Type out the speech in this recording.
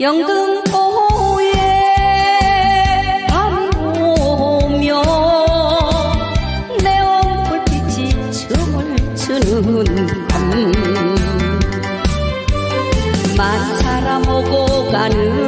영등포에 밤 오며 내 얼굴빛이 춤을 추는 밤. 만차라 먹어가는